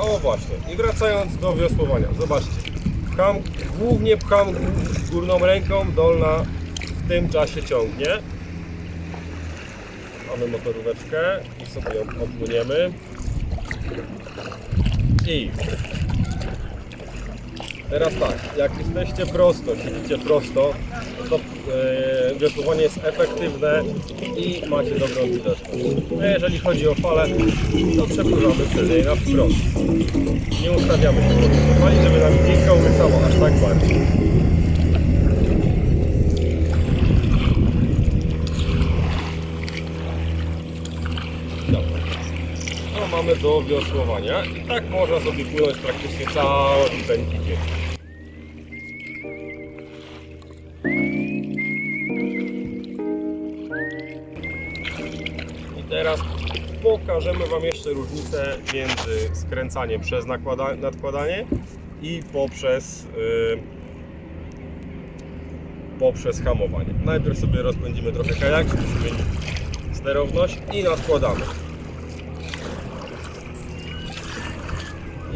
O właśnie, i wracając do wiosłowania, zobaczcie. Pcham, głównie pcham gó- górną ręką, dolna w tym czasie ciągnie. Mamy motoróweczkę i sobie ją opłyniemy. I teraz tak, jak jesteście prosto, siedzicie prosto, to e, wiosłowanie jest efektywne i macie dobrą widoczność. A jeżeli chodzi o falę, to przepływamy przez na wprost. Nie ustawiamy się pod fali, żeby nam piękna łysało aż tak bardzo. Mamy do wiosłowania i tak można sobie płynąć praktycznie cały ten dzień. Teraz pokażemy Wam jeszcze różnicę między skręcaniem przez nadkładanie i poprzez, yy, poprzez hamowanie. Najpierw sobie rozpędzimy trochę kajak, mieć sterowność i nadkładamy.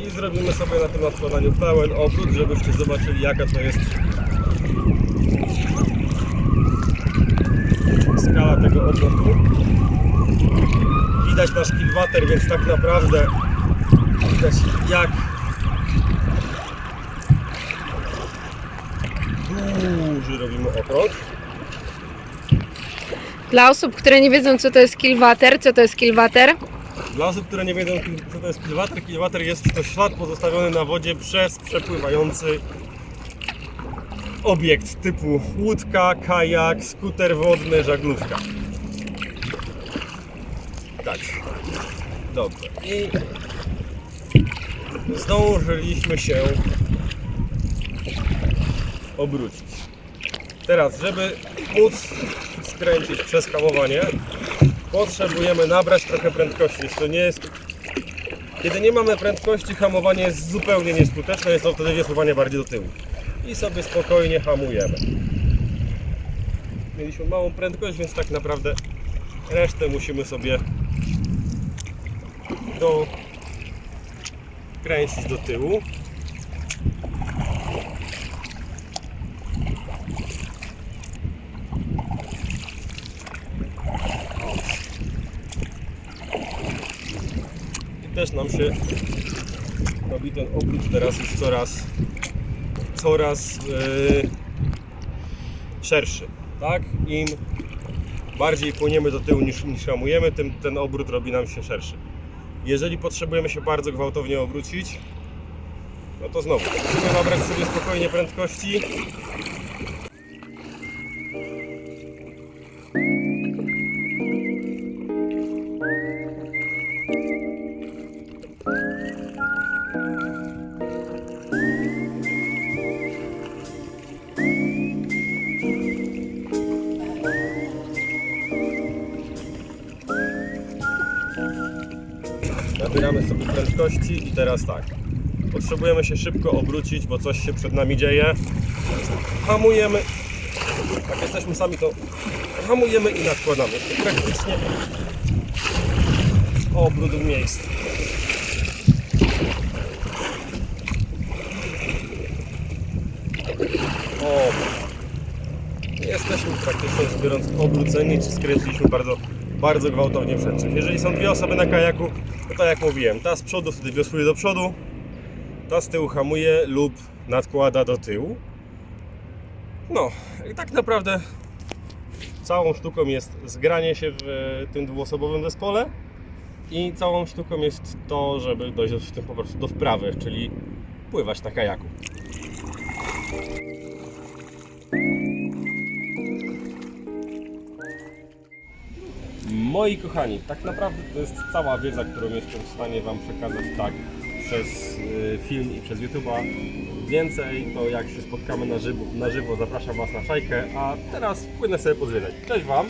I zrobimy sobie na tym nadkładaniu pełen obrót, żebyście zobaczyli jaka to jest skala tego obrotu. Widać nasz kilwater, więc tak naprawdę widać jak duży robimy okrąg. Dla osób, które nie wiedzą, co to jest kilwater, co to jest kilwater? Dla osób, które nie wiedzą co to jest kilwater, kilwater jest to ślad pozostawiony na wodzie przez przepływający obiekt typu łódka, kajak, skuter wodny, żaglówka. Tak. Dobrze. I zdążyliśmy się obrócić. Teraz, żeby móc skręcić przez hamowanie, potrzebujemy nabrać trochę prędkości. To nie jest. Kiedy nie mamy prędkości, hamowanie jest zupełnie nieskuteczne, jest to wtedy wiosłowanie bardziej do tyłu. I sobie spokojnie hamujemy. Mieliśmy małą prędkość, więc tak naprawdę resztę musimy sobie do kręcić do tyłu. I też nam się robi ten obrót teraz jest coraz coraz yy, szerszy, tak? Im bardziej płyniemy do tyłu niż, niż hamujemy, tym ten obrót robi nam się szerszy. Jeżeli potrzebujemy się bardzo gwałtownie obrócić, no to znowu musimy nabrać sobie spokojnie prędkości. Nabieramy sobie prędkości i teraz tak. Potrzebujemy się szybko obrócić, bo coś się przed nami dzieje. Hamujemy. Jak jesteśmy sami, to hamujemy i nakładamy. Praktycznie obrót w miejscu. O, jesteśmy praktycznie biorąc obróceni, czy skręciliśmy bardzo, bardzo gwałtownie przed Jeżeli są dwie osoby na kajaku, to tak jak mówiłem, ta z przodu wtedy wiosłuje do przodu, ta z tyłu hamuje lub nadkłada do tyłu. No i tak naprawdę całą sztuką jest zgranie się w e, tym dwuosobowym zespole i całą sztuką jest to, żeby dojść tym po prostu do wprawy, czyli pływać na kajaku. Moi kochani, tak naprawdę to jest cała wiedza, którą jestem w stanie Wam przekazać tak przez y, film i przez YouTube'a. Więcej to jak się spotkamy na żywo, na żywo zapraszam Was na szajkę, a teraz płynę sobie pozwiedzać. Cześć Wam!